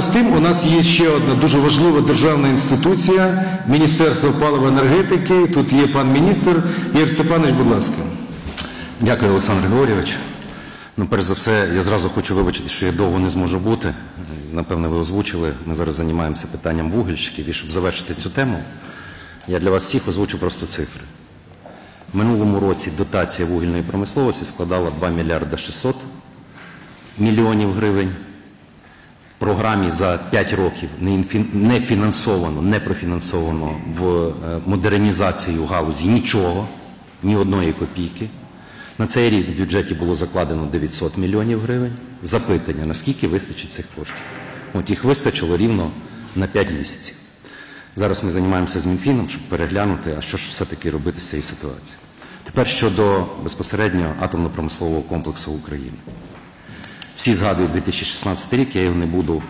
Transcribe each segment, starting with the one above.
З тим, у нас є ще одна дуже важлива державна інституція Міністерство палива енергетики. Тут є пан міністр. Ігор Степанович, будь ласка. Дякую, Олександр Григорійович. Ну, перш за все, я зразу хочу вибачити, що я довго не зможу бути. Напевно, ви озвучили. Ми зараз займаємося питанням вугільщиків. І щоб завершити цю тему, я для вас всіх озвучу просто цифри. В минулому році дотація вугільної промисловості складала 2 мільярда 600 мільйонів гривень. Програмі за 5 років не фінансовано, не профінансовано в е, модернізацію галузі нічого, ні одної копійки. На цей рік в бюджеті було закладено 900 мільйонів гривень. Запитання, наскільки вистачить цих коштів? От їх вистачило рівно на 5 місяців. Зараз ми займаємося з Мінфіном, щоб переглянути, а що ж все-таки робити з цієї ситуації. Тепер щодо безпосередньо атомно-промислового комплексу України. Всі згадують 2016 рік, я його не буду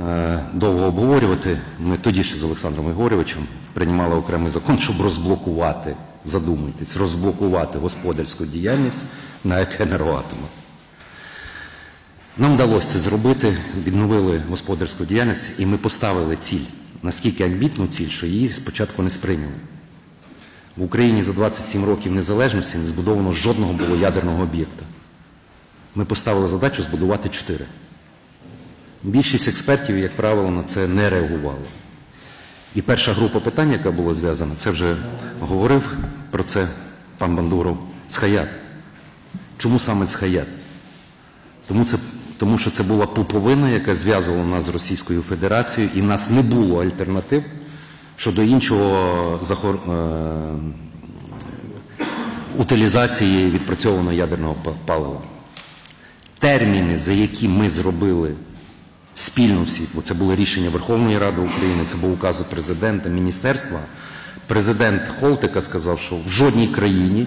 е, довго обговорювати. Ми тоді ще з Олександром Григорьовичем приймали окремий закон, щоб розблокувати, задумайтесь, розблокувати господарську діяльність на енергоатомах. Нам вдалося це зробити, відновили господарську діяльність, і ми поставили ціль, наскільки амбітну ціль, що її спочатку не сприйняли. В Україні за 27 років незалежності не збудовано жодного було ядерного об'єкта. Ми поставили задачу збудувати чотири. Більшість експертів, як правило, на це не реагували. І перша група питань, яка була зв'язана, це вже говорив про це пан Бандуров Цхаят. Чому саме Цхаят? Тому, це, тому що це була пуповина, яка зв'язувала нас з Російською Федерацією, і в нас не було альтернатив щодо іншого захор... е, утилізації відпрацьованого ядерного па- палива. Терміни, за які ми зробили спільно всі, бо це було рішення Верховної Ради України, це був указ президента, міністерства. Президент Холтика сказав, що в жодній країні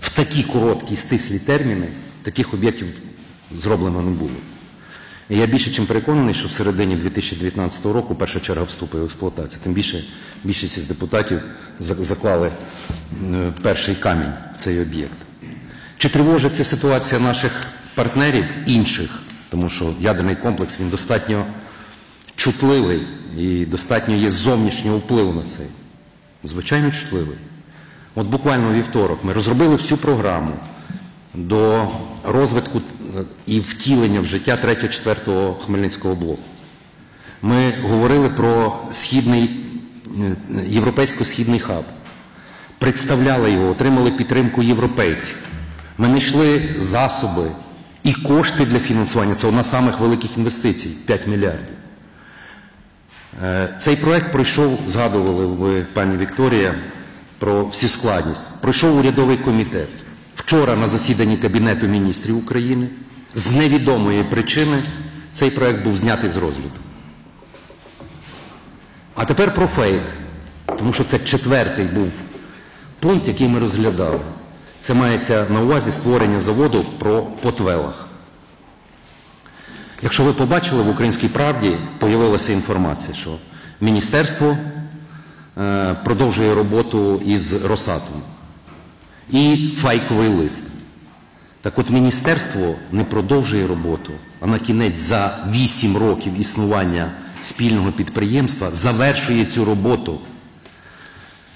в такі короткі стислі терміни таких об'єктів зроблено не було. І я більше чим переконаний, що в середині 2019 року перша черга вступить в експлуатацію. Тим більше більшість із депутатів заклали е, перший камінь в цей об'єкт. Чи тривожить ця ситуація наших партнерів інших? Тому що ядерний комплекс він достатньо чутливий і достатньо є зовнішнього впливу на цей. Звичайно, чутливий. От буквально вівторок ми розробили всю програму до розвитку е, і втілення в життя 3-4 Хмельницького блоку. Ми говорили про східний, е, європейсько-східний хаб, представляли його, отримали підтримку європейців. Ми знайшли засоби і кошти для фінансування. Це одна з самих великих інвестицій 5 мільярдів. Е, Цей проект пройшов, згадували ви, пані Вікторія, про всескладність. Пройшов урядовий комітет. Вчора на засіданні Кабінету міністрів України з невідомої причини цей проект був знятий з розгляду. А тепер про фейк, тому що це четвертий був пункт, який ми розглядали. Це мається на увазі створення заводу про потвелах. Якщо ви побачили в Українській правді, появилася інформація, що міністерство е, продовжує роботу із Росатом і файковий лист. Так от міністерство не продовжує роботу, а на кінець за 8 років існування спільного підприємства завершує цю роботу.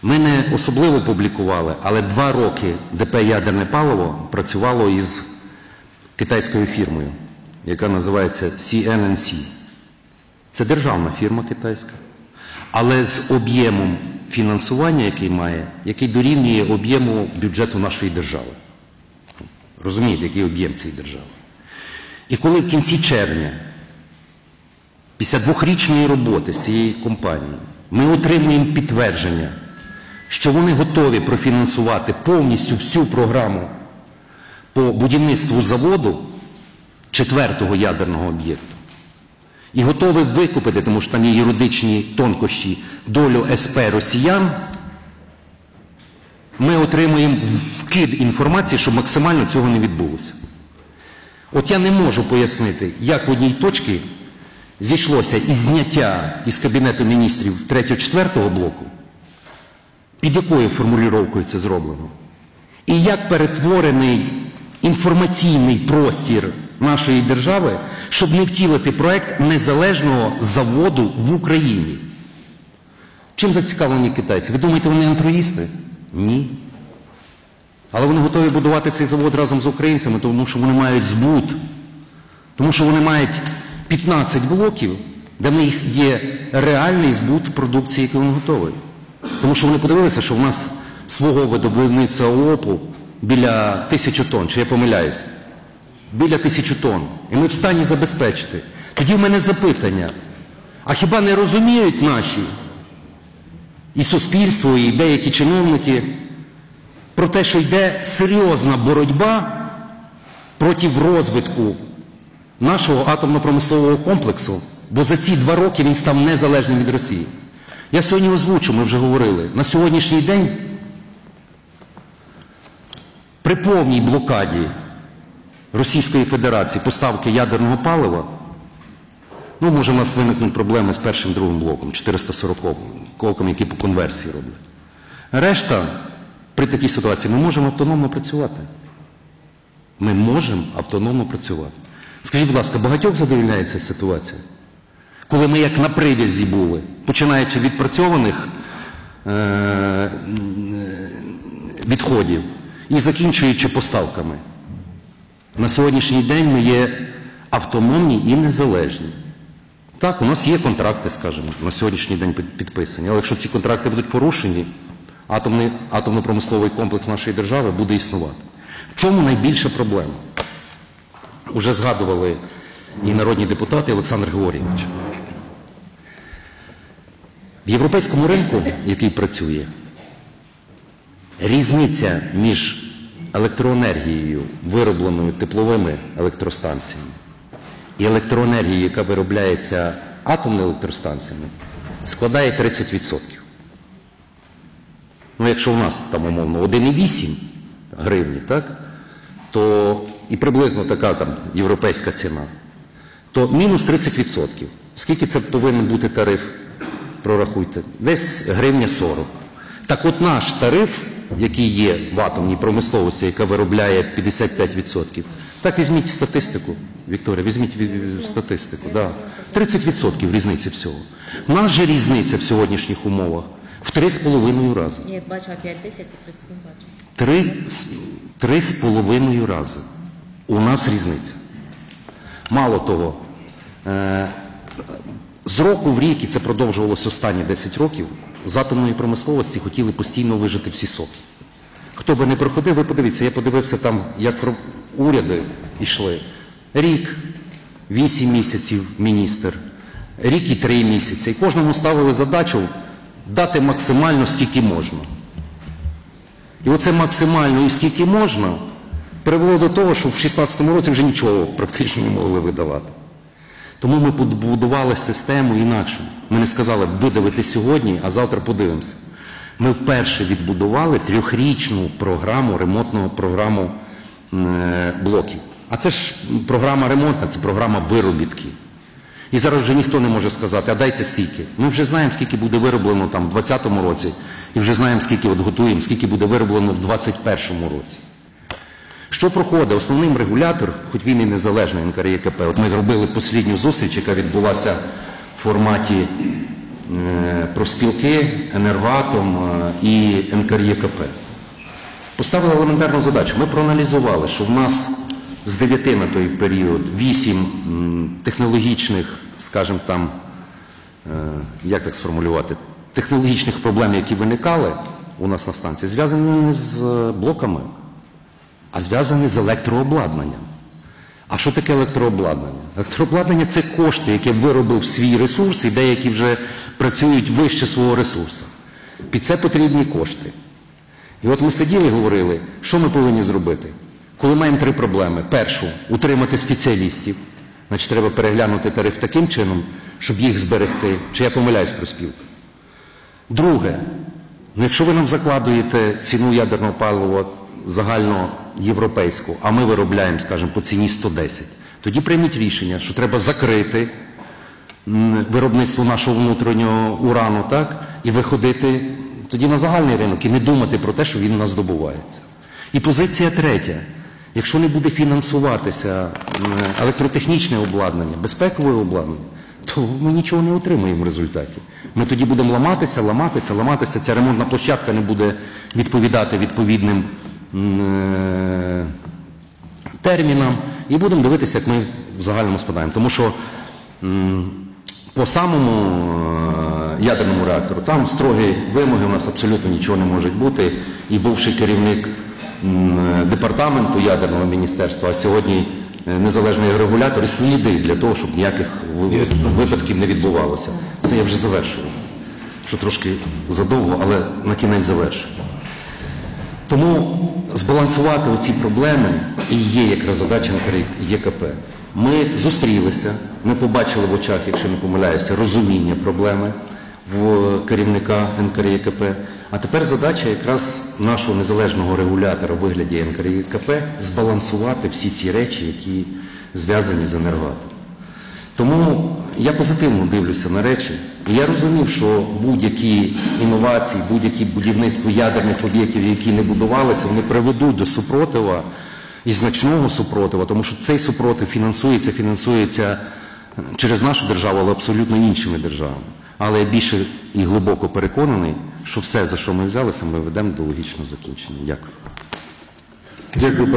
Ми не особливо публікували, але два роки ДП Ядерне паливо працювало із китайською фірмою, яка називається CNNC. Це державна фірма китайська, але з об'ємом фінансування, який має, який дорівнює об'єму бюджету нашої держави. Розумієте, який об'єм цієї держави? І коли в кінці червня, після двохрічної роботи з цієї компанії, ми отримуємо підтвердження, що вони готові профінансувати повністю всю програму по будівництву заводу четвертого ядерного об'єкту. І готові викупити, тому що там є юридичні тонкощі, долю СП росіян, ми отримуємо вкид інформації, щоб максимально цього не відбулося. От я не можу пояснити, як в одній точці зійшлося і зняття із Кабінету міністрів 3-4 блоку, під якою формулювання це зроблено, і як перетворений інформаційний простір нашої держави, щоб не втілити проект незалежного заводу в Україні. Чим зацікавлені китайці? Ви думаєте, вони антроїсти? Ні. Але вони готові будувати цей завод разом з українцями, тому що вони мають збут. Тому що вони мають 15 блоків, де в них є реальний збут продукції, яку вони готові. Тому що вони подивилися, що в нас свого видобувництва ООПу біля тисячі тонн, чи я помиляюсь? Біля тисячі тонн. І ми в стані забезпечити. Тоді в мене запитання. А хіба не розуміють наші і суспільство, і деякі чиновники про те, що йде серйозна боротьба проти розвитку нашого атомно-промислового комплексу, бо за ці два роки він став незалежним від Росії. Я сьогодні озвучу, ми вже говорили, на сьогоднішній день при повній блокаді Російської Федерації поставки ядерного палива, ну, може, у нас виникнуть проблеми з першим другим блоком, 440 ковком, які по конверсії роблять. Решта, при такій ситуації, ми можемо автономно працювати. Ми можемо автономно працювати. Скажіть, будь ласка, багатьох задовільняє ця ситуація? Коли ми як на привязі були, починаючи від працьованих е- відходів і закінчуючи поставками. На сьогоднішній день ми є автономні і незалежні. Так, у нас є контракти, скажімо, на сьогоднішній день підписані. Але якщо ці контракти будуть порушені, атомно-промисловий комплекс нашої держави буде існувати. В чому найбільша проблема? Уже згадували і народні депутати Олександр Георгійович. В європейському ринку, який працює, різниця між електроенергією, виробленою тепловими електростанціями, і електроенергією, яка виробляється атомними електростанціями, складає 30%. Ну, якщо у нас там умовно 1,8 гривні, так, то і приблизно така там європейська ціна, то мінус 30%. Скільки це повинен бути тариф? Прорахуйте. Десь гривня 40. Так от наш тариф, який є в атомній промисловості, яка виробляє 55%, так візьміть статистику, Вікторія, візьміть ві- ві- статистику. Да. 30% різниці всього. У нас же різниця в сьогоднішніх умовах в 3,5 рази. Я бачила 5 тисяч і 30 не бачу. Три, з- три з половиною рази. У нас різниця. Мало того, е, з року в рік, і це продовжувалося останні 10 років, з атомної промисловості хотіли постійно вижити всі соки. Хто би не проходив, ви подивіться, я подивився там, як уряди йшли. Рік, 8 місяців міністр, рік і 3 місяці. І кожному ставили задачу дати максимально скільки можна. І оце максимально і скільки можна привело до того, що в 2016 році вже нічого практично не могли видавати. Тому ми побудували систему інакше. Ми не сказали видавити сьогодні, а завтра подивимося. Ми вперше відбудували трьохрічну програму, ремонтну програму е, блоків. А це ж програма ремонтна, це програма виробітки. І зараз вже ніхто не може сказати, а дайте стільки. Ми вже знаємо, скільки буде вироблено там в 2020 році, і вже знаємо, скільки от готуємо, скільки буде вироблено в 2021 році. Що проходить? Основним регулятор, хоч він і незалежний НКРЄКП, от ми зробили послідню зустріч, яка відбулася в форматі е, профспілки, енергоатом е, і НКРЄКП. Поставили елементарну задачу. Ми проаналізували, що в нас з 9 на той період 8 технологічних, скажімо там, е, як так сформулювати, технологічних проблем, які виникали у нас на станції, зв'язані з блоками, а зв'язані з електрообладнанням. А що таке електрообладнання? Електрообладнання це кошти, які виробив свій ресурс, і деякі вже працюють вище свого ресурсу. Під це потрібні кошти. І от ми сиділи і говорили, що ми повинні зробити. Коли маємо три проблеми: першу утримати спеціалістів, значить треба переглянути тариф таким чином, щоб їх зберегти. Чи я помиляюсь про спілку? Друге, ну якщо ви нам закладуєте ціну ядерного палива загальноєвропейську, а ми виробляємо, скажімо, по ціні 110, тоді прийміть рішення, що треба закрити виробництво нашого внутрішнього урану, так, і виходити тоді на загальний ринок і не думати про те, що він у нас здобувається. І позиція третя. якщо не буде фінансуватися електротехнічне обладнання, безпекове обладнання, то ми нічого не отримаємо в результаті. Ми тоді будемо ламатися, ламатися, ламатися. Ця ремонтна площадка не буде відповідати відповідним термінам і будемо дивитися, як ми в загальному спадаємо. Тому що по самому е, ядерному реактору там строгі вимоги, у нас абсолютно нічого не може бути. І бувший керівник е, департаменту ядерного міністерства, а сьогодні е, незалежний регулятор, і сліди для того, щоб ніяких випадків не відбувалося. Це я вже завершую. Що трошки задовго, але на кінець завершую. Тому збалансувати оці проблеми і є якраз задача ЄКП. Ми зустрілися, ми побачили в очах, якщо не помиляюся, розуміння проблеми в керівника НКРЄКП. А тепер задача якраз нашого незалежного регулятора у вигляді НКРЄКП збалансувати всі ці речі, які зв'язані з енергоатомом. Тому я позитивно дивлюся на речі. І я розумів, що будь-які інновації, будь-які будівництво ядерних об'єктів, які не будувалися, вони приведуть до супротива і значного супротива, тому що цей супротив фінансується, фінансується через нашу державу, але абсолютно іншими державами. Але я більше і глибоко переконаний, що все, за що ми взялися, ми ведемо до логічного закінчення. Дякую. Дякую, пане